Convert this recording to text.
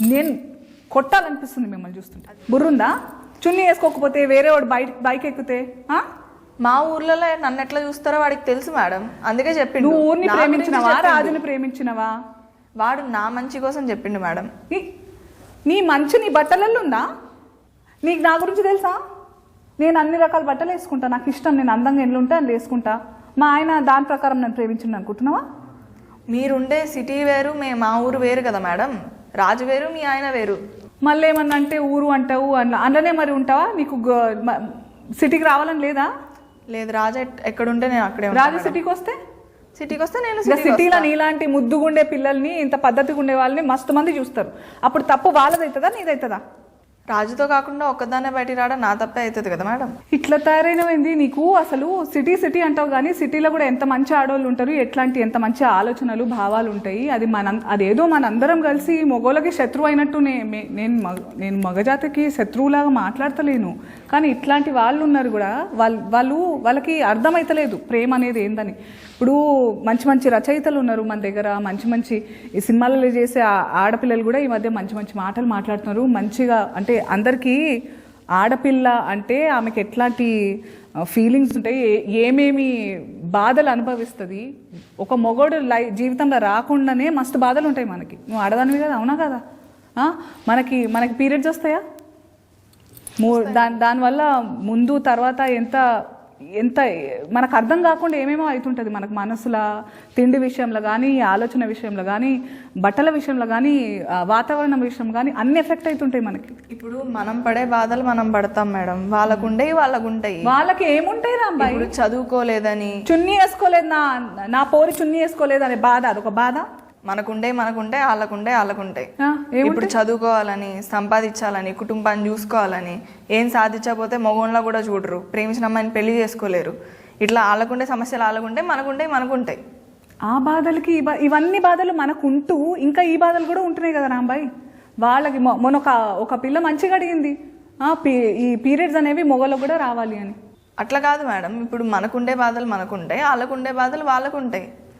నేను కొట్టాలనిపిస్తుంది మిమ్మల్ని చూస్తుంటే. బుర్రుందా? చున్నీ వేసుకోకపోతే వేరే వాడు బైక్ బైక్ ఎక్కితే? మా ఊర్లలో నన్ను ఎట్లా చూస్తారో వాడికి తెలుసు మేడం. అందుకే చెప్పిండు. నువ్వు ఊరిని నా గురించి ప్రేమించినవా? చెప్పిండు. రాజుని ప్రేమించినవా? వాడు నా మంచి కోసం చెప్పిండు మేడం. నీ- నీ మంచు నీ బట్టలలో ఉందా? నీకు నా గురించి తెలుసా? నేను అన్ని రకాల బట్టలు వేసుకుంటా. నాకు ఇష్టం నేను అందంగా ఎన్ని ఉంటే అన్ని వేసుకుంటా. మా ఆయన దాని ప్రకారం నన్ను ప్రేమించిండు అనుకుంటున్నావా? మీరుండే సిటీ వేరు మే మా ఊరు వేరు కదా మేడం. రాజు వేరు మీ ఆయన వేరు. మళ్ళీ ఏమన్నా అంటే ఊరు అంటావు అట్లా అందులోనే మరి ఉంటావా? నీకు సిటీకి రావాలని లేదా? లేదు రాజు ఎక్కడుంటే నేను అక్కడే రాజు. సిటీకి వస్తే సిటీకి వస్తే నేను సిటీలో. నీలాంటి ముద్దుగుండే పిల్లల్ని ఇంత పద్ధతిగా ఉండే వాళ్ళని మస్తు మంది చూస్తారు. అప్పుడు తప్పు వాళ్ళదవుతుందా నీదవుతుందా రాజుతో కాకుండా ఒక్కదాన్నే బయటికి రావడం నా తప్పే అవుతుంది కదా మేడం? ఇట్లా తయారైనవింది నీకు? అసలు సిటీ సిటీ అంటావు కానీ సిటీలో కూడా ఎంత మంచి ఆడవాళ్ళు ఉంటారు ఎట్లాంటి ఎంత మంచి ఆలోచనలు భావాలు ఉంటాయి? అది మన అదేదో మనందరం కలిసి మొగోళ్ళకి శత్రువు అయినట్టు నేను మగ నేను మగజాతికి శత్రువులాగా మాట్లాడతలేను. కానీ ఇట్లాంటి వాళ్ళు ఉన్నారు కూడా వాళ్ళు వాళ్ళు వాళ్ళకి అర్థమైతలేదు ప్రేమ అనేది ఏందని. ఇప్పుడు మంచి మంచి రచయితలు ఉన్నారు మన దగ్గర మంచి మంచి ఈ సినిమాలలో చేసే ఆడపిల్లలు కూడా ఈ మధ్య మంచి మంచి మాటలు మాట్లాడుతున్నారు. మంచిగా అంటే అందరికీ ఆడపిల్ల అంటే ఆమెకి ఎట్లాంటి ఫీలింగ్స్ ఉంటాయి ఏమేమి బాధలు అనుభవిస్తుంది. ఒక మొగోడు లై జీవితంలో రాకుండానే మస్తు బాధలు ఉంటాయి మనకి. నువ్వు ఆడదానివి కదా అవునా కదా? మనకి మనకి పీరియడ్స్ వస్తాయా? మూ దాని దానివల్ల ముందు తర్వాత ఎంత ఎంత మనకు అర్థం కాకుండా ఏమేమో అవుతుంటుంది. మనకు మనసుల తిండి విషయంలో కానీ ఆలోచన విషయంలో కానీ బట్టల విషయంలో కానీ వాతావరణం విషయం కానీ అన్ని ఎఫెక్ట్ అవుతుంటాయి మనకి. ఇప్పుడు మనం పడే బాధలు మనం పడతాం మేడం. వాళ్ళకు ఉండేవి వాళ్ళకు ఉంటాయి వాళ్ళకి ఏముంటాయి రాంబాయి ఇప్పుడు చదువుకోలేదని. చున్నీ వేసుకోలేదు నా నా పోరి చున్నీ వేసుకోలేదు అనే బాధ అదొక బాధ? మనకుండే మనకుంటే వాళ్ళకుండే వాళ్ళకుంటాయి ఇప్పుడు చదువుకోవాలని సంపాదించాలని కుటుంబాన్ని చూసుకోవాలని ఏం సాధించకపోతే మగోళ్ళ కూడా చూడరు. ప్రేమించిన అమ్మాయిని పెళ్ళి చేసుకోలేరు. ఇట్లా వాళ్ళకుండే సమస్యలు వాళ్ళకుంటే మనకుంటే. మనకుంటాయి ఆ బాధలకి ఇవన్నీ బాధలు మనకు ఉంటూ ఇంకా ఈ బాధలు కూడా ఉంటున్నాయి కదా రాంబాయ్? వాళ్ళకి మొన్న ఒక ఒక పిల్ల మంచిగా అడిగింది. ఈ పీరియడ్స్ అనేవి మొగలకు కూడా రావాలి అని. అట్లా కాదు మేడం. ఇప్పుడు మనకుండే బాధలు మనకుంటాయి వాళ్ళకుండే బాధలు వాళ్ళకుంటాయి